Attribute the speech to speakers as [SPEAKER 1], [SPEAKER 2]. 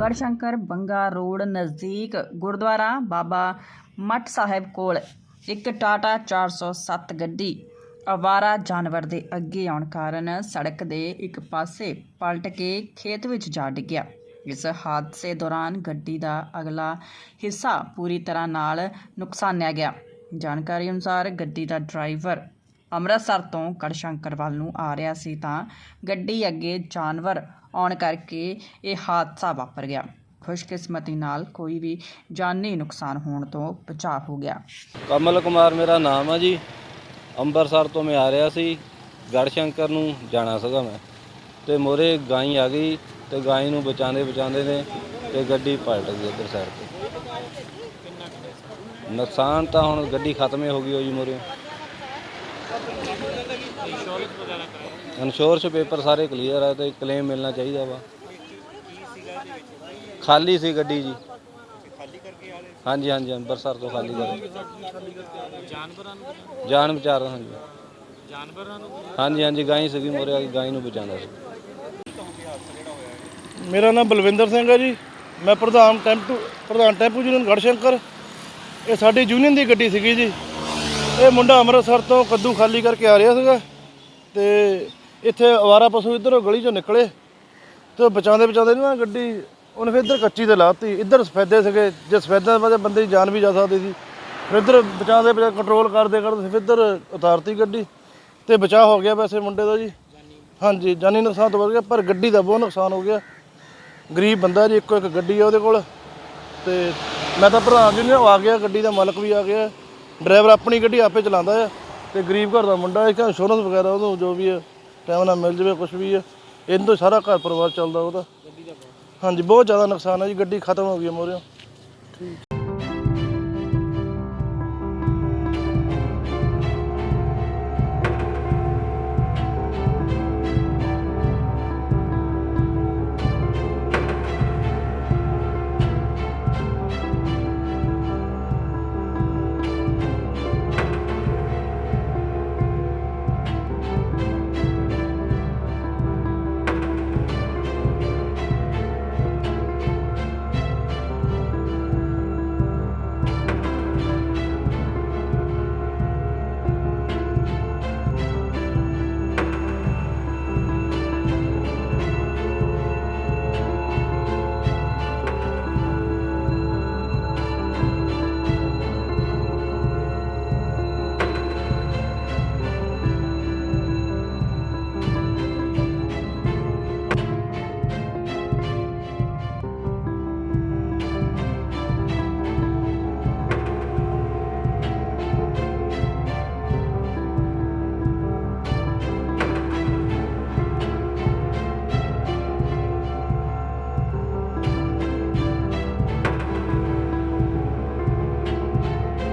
[SPEAKER 1] Garhshankar Banga road ਨਜ਼ਦੀਕ ਗੁਰਦੁਆਰਾ ਬਾਬਾ ਮੱਠ ਸਾਹਿਬ ਕੋਲ ਇੱਕ ਟਾਟਾ 407 ਗੱਡੀ ਅਵਾਰਾ ਜਾਨਵਰ ਦੇ ਅੱਗੇ ਆਉਣ ਕਾਰਨ ਸੜਕ ਦੇ ਇੱਕ ਪਾਸੇ ਪਲਟ ਕੇ ਖੇਤ ਵਿੱਚ ਜਾ ਡਿੱਗਿਆ। ਇਸ ਹਾਦਸੇ ਦੌਰਾਨ ਗੱਡੀ ਦਾ ਅਗਲਾ ਹਿੱਸਾ ਪੂਰੀ ਤਰ੍ਹਾਂ ਨਾਲ ਨੁਕਸਾਨਿਆ ਗਿਆ। ਜਾਣਕਾਰੀ ਅਨੁਸਾਰ ਗੱਡੀ ਦਾ ਡਰਾਈਵਰ ਅੰਮ੍ਰਿਤਸਰ ਤੋਂ ਗੜਸ਼ੰਕਰ ਵੱਲ ਨੂੰ ਆ ਰਿਹਾ ਸੀ ਤਾਂ ਗੱਡੀ ਅੱਗੇ ਜਾਨਵਰ ਆਉਣ ਕਰਕੇ ਇਹ ਹਾਦਸਾ ਵਾਪਰ ਗਿਆ। ਖੁਸ਼ਕਿਸਮਤੀ ਨਾਲ ਕੋਈ ਵੀ ਜਾਨੀ ਨੁਕਸਾਨ ਹੋਣ ਤੋਂ ਬਚਾਅ ਹੋ ਗਿਆ।
[SPEAKER 2] ਕਮਲ ਕੁਮਾਰ ਮੇਰਾ ਨਾਮ ਆ ਜੀ। ਅੰਮ੍ਰਿਤਸਰ ਤੋਂ ਮੈਂ ਆ ਰਿਹਾ ਸੀ। ਗੜਸ਼ੰਕਰ ਨੂੰ ਜਾਣਾ ਸੀਗਾ ਮੈਂ। ਤੇ ਮੋਰੇ ਗਾਈ ਆ ਗਈ ਤੇ ਗਾਈ ਨੂੰ ਬਚਾਉਂਦੇ ਬਚਾਉਂਦੇ ਨੇ ਤੇ ਗੱਡੀ ਪਲਟ ਗਈ ਇੱਧਰ ਸਾਈਡ ਤੇ। ਨੁਕਸਾਨ ਤਾਂ ਹੁਣ ਗੱਡੀ ਖਤਮ ਹੀ ਹੋ ਗਈ ਹੋ ਜੀ ਮੋਰੇ। ਇੰਸ਼ੋਰੈਂਸ ਪੇਪਰ ਸਾਰੇ ਕਲੀਅਰ ਆ ਤੇ ਕਲੇਮ ਮਿਲਣਾ ਚਾਹੀਦਾ ਵਾ। ਖਾਲੀ ਸੀ ਗੱਡੀ ਜੀ। ਹਾਂਜੀ ਹਾਂਜੀ ਅੰਮ੍ਰਿਤਸਰ ਤੋਂ ਖਾਲੀ ਕਰ। ਜਾਨ ਬਚਾ ਹਾਂਜੀ ਜਾਨਵਰਾਂ ਨੂੰ ਹਾਂਜੀ। ਹਾਂਜੀ ਗਾਈ ਸੀਗੀ ਮੋਰੇ ਆ ਗਾਈ ਨੂੰ ਬਚਾਉਂਦਾ ਸੀ।
[SPEAKER 3] ਮੇਰਾ ਨਾਮ ਬਲਵਿੰਦਰ ਸਿੰਘ ਹੈ ਜੀ। ਮੈਂ ਪ੍ਰਧਾਨ ਟੈਂਪੂ ਪ੍ਰਧਾਨ ਟੈਂਪੂ ਯੂਨੀਅਨ ਗੜਸ਼ੰਕਰ ਇਹ ਸਾਡੀ ਯੂਨੀਅਨ ਦੀ ਗੱਡੀ ਸੀਗੀ ਜੀ। ਇਹ ਮੁੰਡਾ ਅੰਮ੍ਰਿਤਸਰ ਤੋਂ ਕੱਦੂ ਖਾਲੀ ਕਰਕੇ ਆ ਰਿਹਾ ਸੀਗਾ ਤੇ ਇੱਥੇ ਅਵਾਰਾ ਪਸ਼ੂ ਇੱਧਰੋਂ ਗਲੀ ਚੋਂ ਨਿਕਲੇ ਤੇ ਉਹ ਬਚਾਉਂਦੇ ਬਚਾਉਂਦੇ ਨਾ ਗੱਡੀ, ਉਹਨੇ ਫਿਰ ਇੱਧਰ ਕੱਚੀ ਤੇ ਲਾਤੀ, ਇੱਧਰ ਸਫੈਦੇ ਸੀਗੇ, ਜੇ ਸਫੈਦਿਆਂ ਦੇ ਬੰਦੇ ਦੀ ਜਾਨ ਵੀ ਜਾ ਸਕਦੀ ਸੀ। ਫਿਰ ਇੱਧਰ ਬਚਾਉਂਦੇ ਬਚਾ ਕੰਟਰੋਲ ਕਰਦੇ ਕਰਦੇ ਫਿਰ ਇੱਧਰ ਉਤਾਰਤੀ ਗੱਡੀ ਤੇ ਬਚਾਅ ਹੋ ਗਿਆ ਵੈਸੇ ਮੁੰਡੇ ਦਾ ਜੀ। ਹਾਂਜੀ, ਜਾਨੀ ਨੁਕਸਾਨ ਤੋਂ ਵੱਧ ਗਿਆ, ਪਰ ਗੱਡੀ ਦਾ ਬਹੁਤ ਨੁਕਸਾਨ ਹੋ ਗਿਆ। ਗਰੀਬ ਬੰਦਾ ਜੀ, ਇੱਕੋ ਇੱਕ ਗੱਡੀ ਆ ਉਹਦੇ ਕੋਲ ਤੇ ਮੈਂ ਤਾਂ ਪ੍ਰਧਾਨ ਜੀ ਨੇ ਉਹ ਆ ਗਿਆ, ਗੱਡੀ ਦਾ ਮਾਲਕ ਵੀ ਆ ਗਿਆ। ਡਰਾਈਵਰ ਆਪਣੀ ਗੱਡੀ ਆਪੇ ਚਲਾਉਂਦਾ ਆ ਤੇ ਗਰੀਬ ਘਰ ਦਾ ਮੁੰਡਾ, ਇੱਕ ਇੰਸ਼ੋਰੈਂਸ ਵਗੈਰਾ, ਉਹਨੂੰ ਜੋ ਵੀ ਹੈ ਟਾਈਮ ਨਾਲ ਮਿਲ ਜਾਵੇ ਕੁਝ ਵੀ ਹੈ ਇਹਨਾਂ ਤੋਂ ਸਾਰਾ ਘਰ ਪਰਿਵਾਰ ਚੱਲਦਾ ਉਹਦਾ। ਹਾਂਜੀ, ਬਹੁਤ ਜ਼ਿਆਦਾ ਨੁਕਸਾਨ ਹੈ ਜੀ, ਗੱਡੀ ਖਤਮ ਹੋ ਗਈ ਮੋਰਿਓ।